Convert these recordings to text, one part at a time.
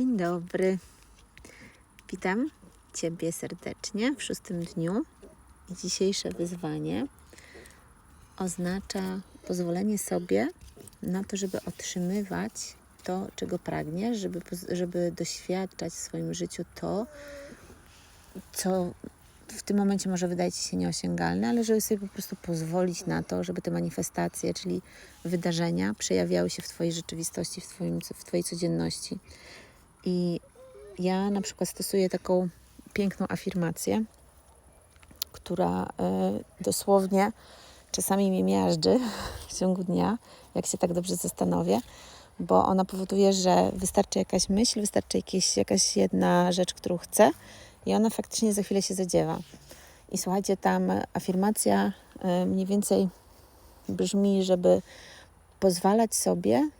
Dzień dobry. Witam Ciebie serdecznie w szóstym dniu. Dzisiejsze wyzwanie oznacza pozwolenie sobie na to, żeby otrzymywać to, czego pragniesz, żeby, żeby doświadczać w swoim życiu to, co w tym momencie może wydaje Ci się nieosiągalne, ale żeby sobie po prostu pozwolić na to, żeby te manifestacje, czyli wydarzenia, przejawiały się w Twojej rzeczywistości, w, twoim, w Twojej codzienności. I ja na przykład stosuję taką piękną afirmację, która e, dosłownie czasami mnie miażdży w ciągu dnia, jak się tak dobrze zastanowię, bo ona powoduje, że wystarczy jakaś myśl, wystarczy jakieś, jakaś jedna rzecz, którą chcę i ona faktycznie za chwilę się zadziewa. I słuchajcie, tam afirmacja e, mniej więcej brzmi, żeby pozwalać sobie,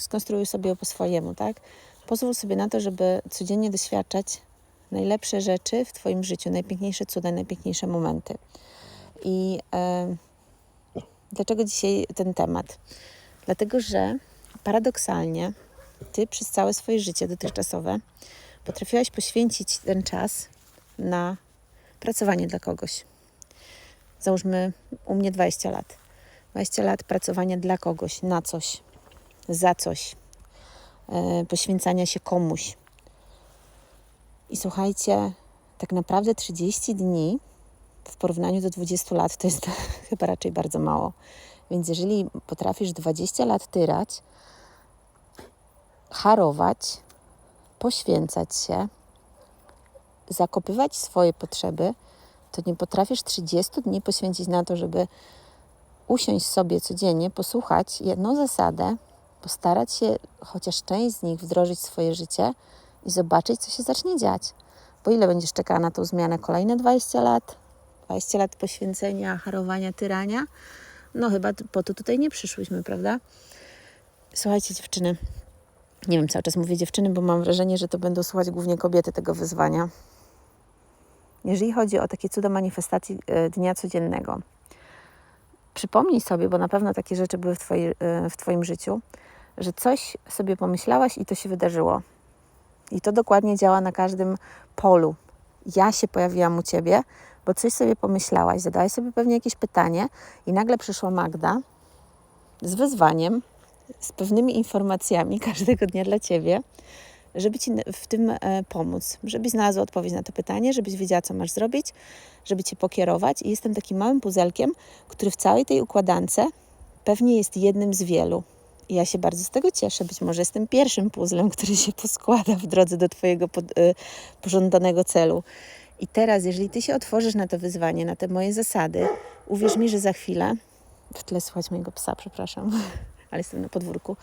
skonstruuj sobie ją po swojemu, tak? Pozwól sobie na to, żeby codziennie doświadczać najlepsze rzeczy w Twoim życiu, najpiękniejsze cuda, najpiękniejsze momenty. I e, dlaczego dzisiaj ten temat? Dlatego, że paradoksalnie Ty przez całe swoje życie dotychczasowe potrafiłaś poświęcić ten czas na pracowanie dla kogoś. Załóżmy u mnie 20 lat. 20 lat pracowania dla kogoś, na coś, za coś, poświęcania się komuś. I słuchajcie, tak naprawdę 30 dni w porównaniu do 20 lat to jest chyba raczej bardzo mało. Więc jeżeli potrafisz 20 lat tyrać, harować, poświęcać się, zakopywać swoje potrzeby, to nie potrafisz 30 dni poświęcić na to, żeby usiąść sobie codziennie, posłuchać jedną zasadę, postarać się chociaż część z nich wdrożyć w swoje życie i zobaczyć, co się zacznie dziać. Bo ile będziesz czekała na tą zmianę? Kolejne 20 lat? 20 lat poświęcenia, harowania, tyrania? No chyba po to tutaj nie przyszłyśmy, prawda? Słuchajcie, dziewczyny, nie wiem, cały czas mówię dziewczyny, bo mam wrażenie, że to będą słuchać głównie kobiety tego wyzwania. Jeżeli chodzi o takie cuda manifestacji e, dnia codziennego, przypomnij sobie, bo na pewno takie rzeczy były w, twojej, e, w Twoim życiu, że coś sobie pomyślałaś i to się wydarzyło. I to dokładnie działa na każdym polu. Ja się pojawiłam u Ciebie, bo coś sobie pomyślałaś, zadałaś sobie pewnie jakieś pytanie i nagle przyszła Magda z wyzwaniem, z pewnymi informacjami każdego dnia dla Ciebie, żeby Ci w tym e, pomóc, żebyś znalazła odpowiedź na to pytanie, żebyś wiedziała, co masz zrobić, żeby Cię pokierować. I jestem takim małym puzelkiem, który w całej tej układance pewnie jest jednym z wielu. Ja się bardzo z tego cieszę. Być może jestem pierwszym puzzlem, który się poskłada w drodze do Twojego pod, y, pożądanego celu. I teraz, jeżeli Ty się otworzysz na to wyzwanie, na te moje zasady, uwierz mi, że za chwilę, w tle słuchać mojego psa, przepraszam, ale jestem na podwórku.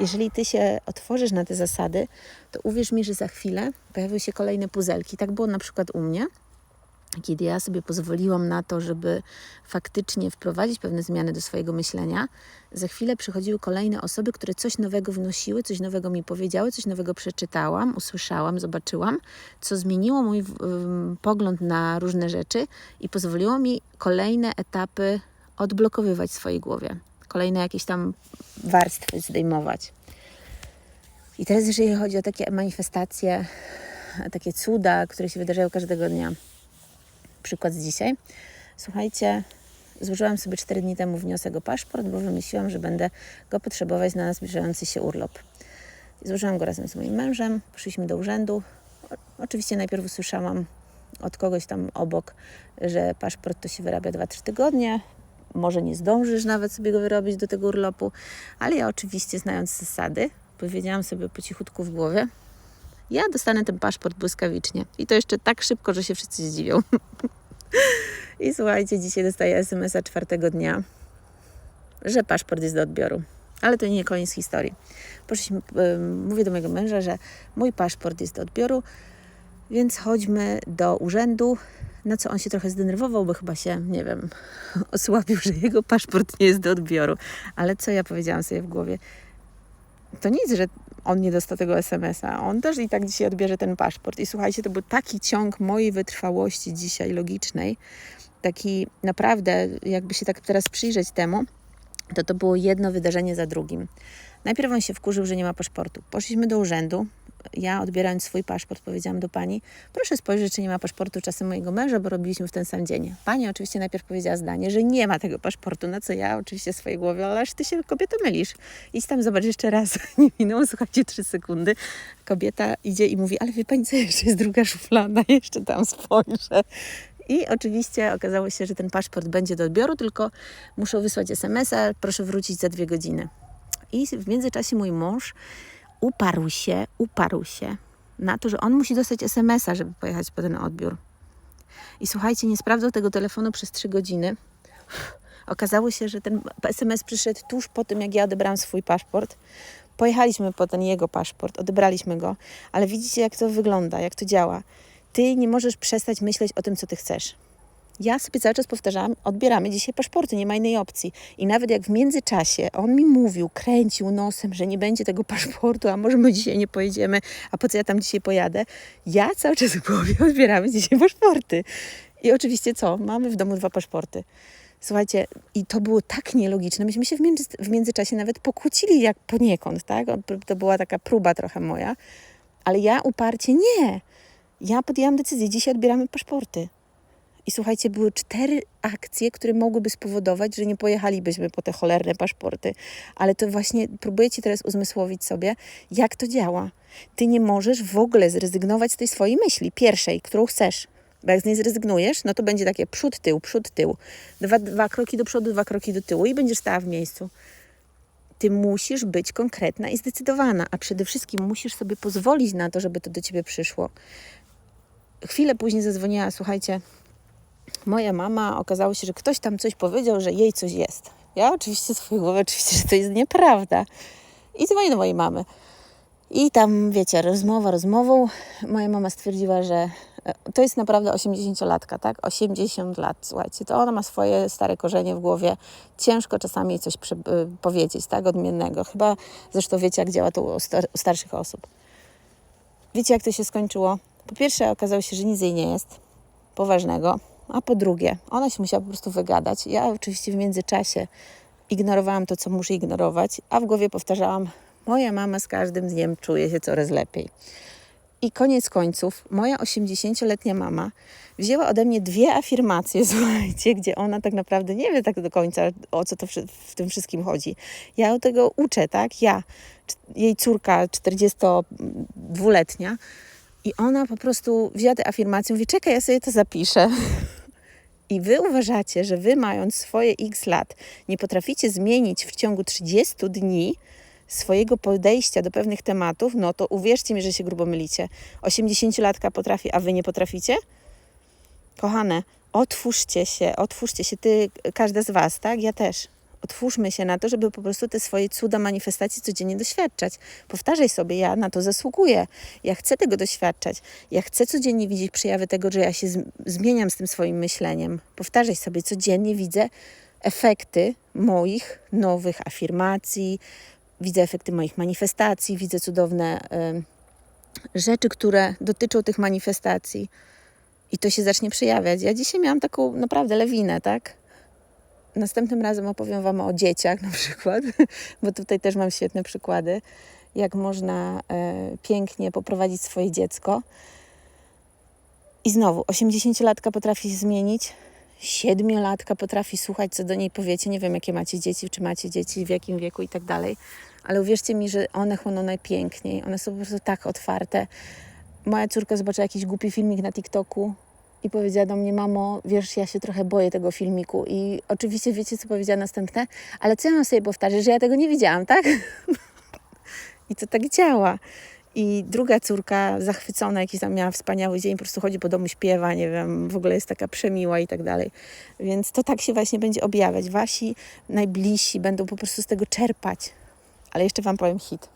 Jeżeli Ty się otworzysz na te zasady, to uwierz mi, że za chwilę pojawią się kolejne puzelki. Tak było na przykład u mnie kiedy ja sobie pozwoliłam na to, żeby faktycznie wprowadzić pewne zmiany do swojego myślenia, za chwilę przychodziły kolejne osoby, które coś nowego wnosiły, coś nowego mi powiedziały, coś nowego przeczytałam, usłyszałam, zobaczyłam, co zmieniło mój ym, pogląd na różne rzeczy i pozwoliło mi kolejne etapy odblokowywać w swojej głowie, kolejne jakieś tam warstwy zdejmować. I teraz, jeżeli chodzi o takie manifestacje, takie cuda, które się wydarzają każdego dnia, przykład z dzisiaj. Słuchajcie, złożyłam sobie 4 dni temu wniosek o paszport, bo wymyśliłam, że będę go potrzebować na zbliżający się urlop. Złożyłam go razem z moim mężem, poszliśmy do urzędu. Oczywiście najpierw usłyszałam od kogoś tam obok, że paszport to się wyrabia 2-3 tygodnie. Może nie zdążysz nawet sobie go wyrobić do tego urlopu, ale ja oczywiście znając zasady, powiedziałam sobie po cichutku w głowie, ja dostanę ten paszport błyskawicznie. I to jeszcze tak szybko, że się wszyscy zdziwią. I słuchajcie, dzisiaj dostaję SMS-a czwartego dnia, że paszport jest do odbioru. Ale to nie koniec historii. Poszliśmy, mówię do mojego męża, że mój paszport jest do odbioru, więc chodźmy do urzędu. Na co on się trochę zdenerwował, bo chyba się, nie wiem, osłabił, że jego paszport nie jest do odbioru. Ale co ja powiedziałam sobie w głowie? To nic, że on nie dostał tego SMS-a. On też i tak dzisiaj odbierze ten paszport. I słuchajcie, to był taki ciąg mojej wytrwałości dzisiaj logicznej, taki naprawdę, jakby się tak teraz przyjrzeć temu, to to było jedno wydarzenie za drugim. Najpierw on się wkurzył, że nie ma paszportu. Poszliśmy do urzędu ja odbierając swój paszport powiedziałam do pani, proszę spojrzeć, czy nie ma paszportu czasem mojego męża, bo robiliśmy w ten sam dzień. Pani oczywiście najpierw powiedziała zdanie, że nie ma tego paszportu, na co ja oczywiście w swojej głowie, ależ ty się kobieto mylisz. Idź tam zobacz jeszcze raz. Nie minęło, słuchajcie, trzy sekundy. Kobieta idzie i mówi, ale wie pani co, jeszcze jest druga szuflada, jeszcze tam spojrzę. I oczywiście okazało się, że ten paszport będzie do odbioru, tylko muszą wysłać SMS-a, proszę wrócić za dwie godziny. I w międzyczasie mój mąż uparł się, uparł się na to, że on musi dostać SMS-a, żeby pojechać po ten odbiór. I słuchajcie, nie sprawdzał tego telefonu przez trzy godziny. Okazało się, że ten SMS przyszedł tuż po tym, jak ja odebrałam swój paszport. Pojechaliśmy po ten jego paszport, odebraliśmy go, ale widzicie, jak to wygląda, jak to działa. Ty nie możesz przestać myśleć o tym, co ty chcesz. Ja sobie cały czas powtarzałam, odbieramy dzisiaj paszporty, nie ma innej opcji. I nawet jak w międzyczasie on mi mówił, kręcił nosem, że nie będzie tego paszportu, a może my dzisiaj nie pojedziemy, a po co ja tam dzisiaj pojadę, ja cały czas w głowie odbieramy dzisiaj paszporty. I oczywiście co? Mamy w domu dwa paszporty. Słuchajcie, i to było tak nielogiczne. Myśmy się w, między, w międzyczasie nawet pokłócili jak poniekąd, tak? To była taka próba trochę moja. Ale ja uparcie nie. Ja podjęłam decyzję, dzisiaj odbieramy paszporty. I słuchajcie, były cztery akcje, które mogłyby spowodować, że nie pojechalibyśmy po te cholerne paszporty. Ale to właśnie próbujecie teraz uzmysłowić sobie, jak to działa. Ty nie możesz w ogóle zrezygnować z tej swojej myśli, pierwszej, którą chcesz. Bo jak z niej zrezygnujesz, no to będzie takie przód, tył, przód, tył. Dwa, dwa kroki do przodu, dwa kroki do tyłu i będziesz stała w miejscu. Ty musisz być konkretna i zdecydowana, a przede wszystkim musisz sobie pozwolić na to, żeby to do ciebie przyszło. Chwilę później zadzwoniła, słuchajcie, moja mama, okazało się, że ktoś tam coś powiedział, że jej coś jest. Ja oczywiście swojej głowy, oczywiście, że to jest nieprawda. I dzwonię do mojej mamy. I tam, wiecie, rozmowa rozmową. Moja mama stwierdziła, że e, to jest naprawdę 80-latka, tak? 80 lat, słuchajcie, to ona ma swoje stare korzenie w głowie. Ciężko czasami coś przy, powiedzieć, tak? Odmiennego. Chyba zresztą wiecie, jak działa to u, star u starszych osób. Wiecie, jak to się skończyło? Po pierwsze, okazało się, że nic jej nie jest poważnego. A po drugie, ona się musiała po prostu wygadać. Ja oczywiście w międzyczasie ignorowałam to, co muszę ignorować, a w głowie powtarzałam: Moja mama z każdym dniem czuje się coraz lepiej. I koniec końców, moja 80-letnia mama wzięła ode mnie dwie afirmacje, słuchajcie, gdzie ona tak naprawdę nie wie tak do końca, o co to w tym wszystkim chodzi. Ja tego uczę, tak? Ja, jej córka 42-letnia, i ona po prostu wzięła tę afirmację, mówi, czekaj, ja sobie to zapiszę. I wy uważacie, że wy mając swoje x lat nie potraficie zmienić w ciągu 30 dni swojego podejścia do pewnych tematów, no to uwierzcie mi, że się grubo mylicie. 80-latka potrafi, a wy nie potraficie? Kochane, otwórzcie się, otwórzcie się, ty, każda z was, tak? Ja też otwórzmy się na to, żeby po prostu te swoje cuda manifestacji codziennie doświadczać. Powtarzaj sobie, ja na to zasługuję, ja chcę tego doświadczać, ja chcę codziennie widzieć przejawy tego, że ja się zmieniam z tym swoim myśleniem. Powtarzaj sobie, codziennie widzę efekty moich nowych afirmacji, widzę efekty moich manifestacji, widzę cudowne y, rzeczy, które dotyczą tych manifestacji. I to się zacznie przejawiać. Ja dzisiaj miałam taką naprawdę lewinę, tak? Następnym razem opowiem Wam o dzieciach na przykład, bo tutaj też mam świetne przykłady, jak można e, pięknie poprowadzić swoje dziecko. I znowu, 80-latka potrafi zmienić, 7-latka potrafi słuchać, co do niej powiecie. Nie wiem, jakie macie dzieci, czy macie dzieci, w jakim wieku i tak dalej. Ale uwierzcie mi, że one chłoną najpiękniej. One są po prostu tak otwarte. Moja córka zobaczyła jakiś głupi filmik na TikToku, i powiedziała do mnie, mamo, wiesz, ja się trochę boję tego filmiku. I oczywiście wiecie, co powiedziała następne, ale co ja mam sobie powtarzać, że ja tego nie widziałam, tak? I to tak działa. I druga córka, zachwycona, jakiś tam miała wspaniały dzień, po prostu chodzi po domu, śpiewa, nie wiem, w ogóle jest taka przemiła i tak dalej. Więc to tak się właśnie będzie objawiać. Wasi najbliżsi będą po prostu z tego czerpać. Ale jeszcze Wam powiem hit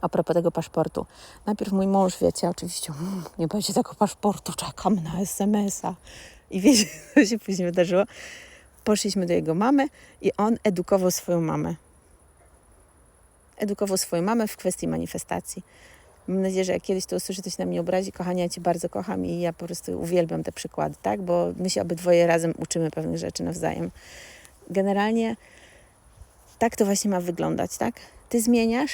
a propos tego paszportu. Najpierw mój mąż, wiecie, oczywiście, mm, nie będzie tego paszportu, czekam na SMS-a. I wiecie, co się później wydarzyło? Poszliśmy do jego mamy i on edukował swoją mamę. Edukował swoją mamę w kwestii manifestacji. Mam nadzieję, że jak kiedyś to usłyszy, to się na mnie obrazi. Kochanie, ja Cię bardzo kocham i ja po prostu uwielbiam te przykłady, tak? Bo my się obydwoje razem uczymy pewnych rzeczy nawzajem. Generalnie tak to właśnie ma wyglądać, tak? Ty zmieniasz,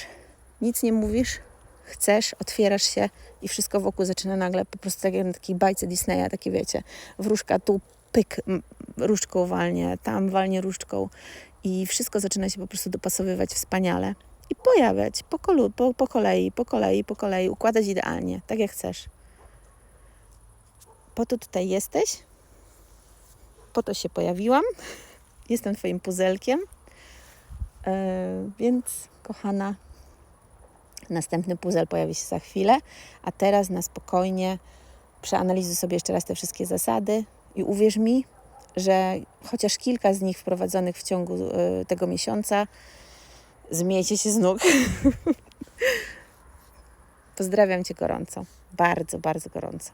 nic nie mówisz, chcesz, otwierasz się i wszystko wokół zaczyna nagle po prostu tak jak na takiej bajce Disneya, takie wiecie, wróżka tu pyk różdżką walnie, tam walnie różdżką i wszystko zaczyna się po prostu dopasowywać wspaniale i pojawiać po, kolu, po, po kolei, po kolei, po kolei, układać idealnie, tak jak chcesz. Po to tutaj jesteś, po to się pojawiłam, jestem Twoim puzelkiem, Yy, więc kochana, następny puzzle pojawi się za chwilę, a teraz na spokojnie przeanalizuj sobie jeszcze raz te wszystkie zasady i uwierz mi, że chociaż kilka z nich wprowadzonych w ciągu yy, tego miesiąca zmiejecie się z nóg. Pozdrawiam Cię gorąco, bardzo, bardzo gorąco.